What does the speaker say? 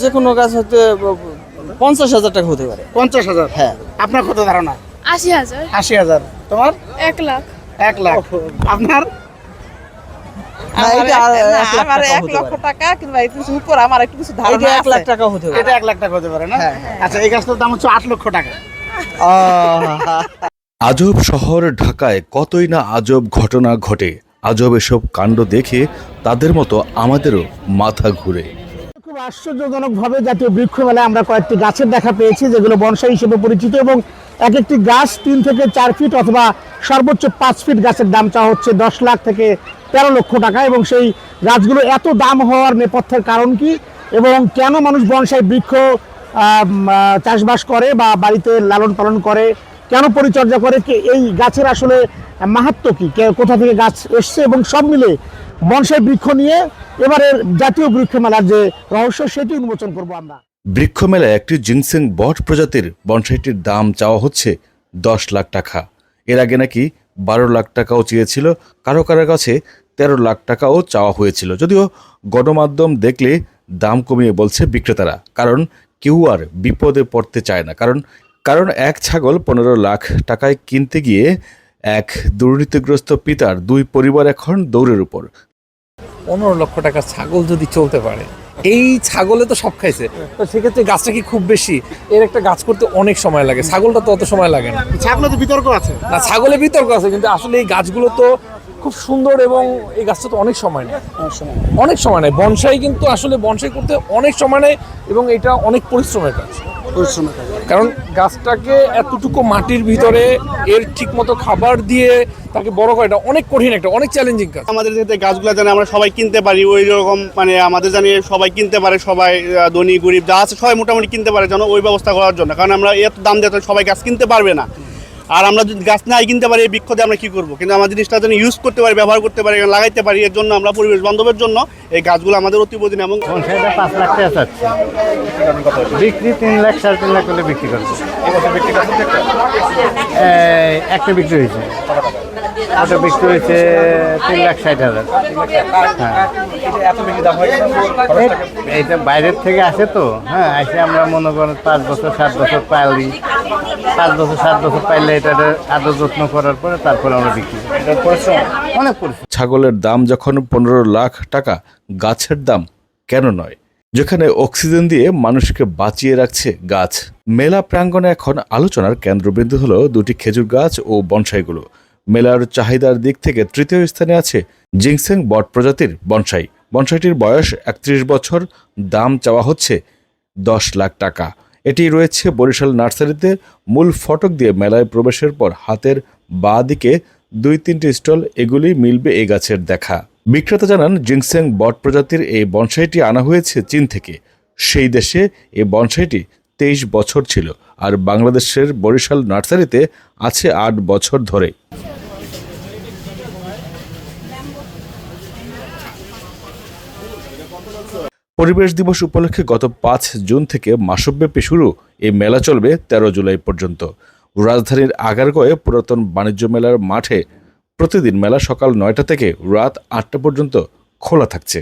যে কোনো গাছ হতে পঞ্চাশ হাজার টাকা হতে পারে। পঞ্চাশ হাজার? হ্যাঁ। আপনার কত ধারণা? আশি হাজার। আশি হাজার। তোমার? এক লাখ। এক লাখ। আপনার? এক আমার লক্ষ টাকা কিংবা উপর আমার একটু কিছু এটা ধারণা এক লাখ টাকা হতে পারে। এটা এক লাখ টাকা হতে পারে না? হ্যাঁ, আচ্ছা এই গাছটার দাম হচ্ছে আট লক্ষ টাকা। আজব শহর ঢাকায় কতই না আজব ঘটনা ঘটে। আজব এসব কাণ্ড দেখে তাদের মতো আমাদেরও মাথা ঘুরে। খুব আশ্চর্যজনক ভাবে জাতীয় বৃক্ষ মেলায় আমরা কয়েকটি গাছের দেখা পেয়েছি, যেগুলো বনসাই হিসেবে পরিচিত এবং এক একটি গাছ তিন থেকে চার ফিট অথবা সর্বোচ্চ পাঁচ ফিট গাছের দাম চাওয়া হচ্ছে দশ লাখ থেকে তেরো লক্ষ টাকা এবং সেই গাছগুলো এত দাম হওয়ার নেপথ্যের কারণ কি? এবং কেন মানুষ বনসাই বৃক্ষ চাষবাস করে বা বাড়িতে লালন পালন করে? কেন পরিচর্যা করে? কে- এই গাছের আসলে মাহাত্ম কে- কোথা থেকে গাছ এসছে? এবং সব মিলে বনসাই বৃক্ষ নিয়ে এবারের জাতীয় বৃক্ষ মেলার যে রহস্য, সেটি উন্মোচন করব আমরা। বৃক্ষ মেলায় একটি জিনসেং বট প্রজাতির বনসাইটির দাম চাওয়া হচ্ছে দশ লাখ টাকা। এর আগে নাকি বারো লাখ টাকাও চেয়েছিল কারও কারও কাছে তেরো লাখ টাকাও চাওয়া হয়েছিল। যদিও গণমাধ্যম দেখলে দাম কমিয়ে বলছে বিক্রেতারা, কারণ কেউ আর বিপদে পড়তে চায় না। কারণ কারণ এক ছাগল পনেরো লাখ টাকায় কিনতে গিয়ে এক দুর্নীতিগ্রস্ত পিতার দুই পরিবার এখন দৌড়ের উপর। পনেরো লক্ষ টাকা ছাগল যদি চলতে পারে এই ছাগলে তো সব খাইছে। তো সেক্ষেত্রে গাছটা কি খুব বেশি? এর একটা গাছ করতে অনেক সময় লাগে ছাগলটা তো অত সময় লাগে না। ছাগলের তো বিতর্ক আছে। না ছাগলে বিতর্ক আছে কিন্তু আসলে এই গাছগুলো তো খুব সুন্দর এবং এই গাছটা তো অনেক সময় নেয়। অনেক সময় নেয়। বনসাই কিন্তু আসলে বনসাই করতে অনেক সময় নেয় এবং এটা অনেক পরিশ্রমের কাজ। পরিশ্রমের কাজ। কারণ গাছটাকে এতটুকু মাটির ভিতরে এর ঠিকমতো খাবার দিয়ে তাকে বড় করা এটা অনেক কঠিন একটা, অনেক চ্যালেঞ্জিং কাজ। আমাদের যাতে গাছগুলো যেন আমরা সবাই কিনতে পারি, ওই রকম মানে আমাদের জানি সবাই কিনতে পারে, সবাই ধনী, গরিব যা আছে সবাই মোটামুটি কিনতে পারে যেন ওই ব্যবস্থা করার জন্য। কারণ আমরা এত দাম দিয়ে সবাই গাছ কিনতে পারবে না। আর আমরা যদি গাছ নাই কিনতে পারি এই বৃক্ষ দিয়ে আমরা কী করব? কিন্তু আমরা জিনিসটা যেন ইউজ করতে পারি ব্যবহার করতে পারি লাগাইতে পারি এর জন্য আমরা পরিবেশ বান্ধবের জন্য এই গাছগুলো আমাদের অতি প্রয়োজন এবং পাঁচ লাখ টাকা চাচ্ছে। বিক্রি তিন লাখ সাড়ে তিন লাখ করে বিক্রি করছে একটা বিক্রি হয়েছে। বিক্রি হয়েছে তিন লাখ ষাট হাজার। হ্যাঁ। এইটা বাইরের থেকে আসে তো হ্যাঁ আসে আমরা মনে করেন পাঁচ বছর, সাত বছর পাইলি। পাঁচ বছর, সাত বছর পাইলে এটা আদর যত্ন করার পরে তারপরে আমরা বিক্রি অনেক পরিশ্রম। ছাগলের দাম যখন পনেরো লাখ টাকা, গাছের দাম কেন নয়? যেখানে অক্সিজেন দিয়ে মানুষকে বাঁচিয়ে রাখছে গাছ। মেলা প্রাঙ্গণে এখন আলোচনার কেন্দ্রবিন্দু হলো দুটি খেজুর গাছ ও বনসাইগুলো। মেলার চাহিদার দিক থেকে তৃতীয় স্থানে আছে জিংসেং বট প্রজাতির বনসাই। বনসাইটির বয়স একত্রিশ বছর, দাম চাওয়া হচ্ছে দশ লাখ টাকা। এটি রয়েছে বরিশাল নার্সারিতে মূল ফটক দিয়ে মেলায় প্রবেশের পর হাতের বাঁ দিকে দুই তিনটি স্টল, এগুলি মিলবে এই গাছের দেখা। বিক্রেতা জানান, জিংসেং বট প্রজাতির এই বনসাইটি আনা হয়েছে চীন থেকে। সেই দেশে এ বনসাইটি তেইশ বছর ছিল, আর বাংলাদেশের বরিশাল নার্সারিতে আছে আট বছর ধরে। পরিবেশ দিবস উপলক্ষে গত পাঁচ জুন থেকে মাসব্যাপী শুরু এই মেলা চলবে তেরো জুলাই পর্যন্ত। রাজধানীর আগারগয়ে পুরাতন বাণিজ্য মেলার মাঠে প্রতিদিন মেলা সকাল নয়টা থেকে রাত আটটা পর্যন্ত খোলা থাকছে।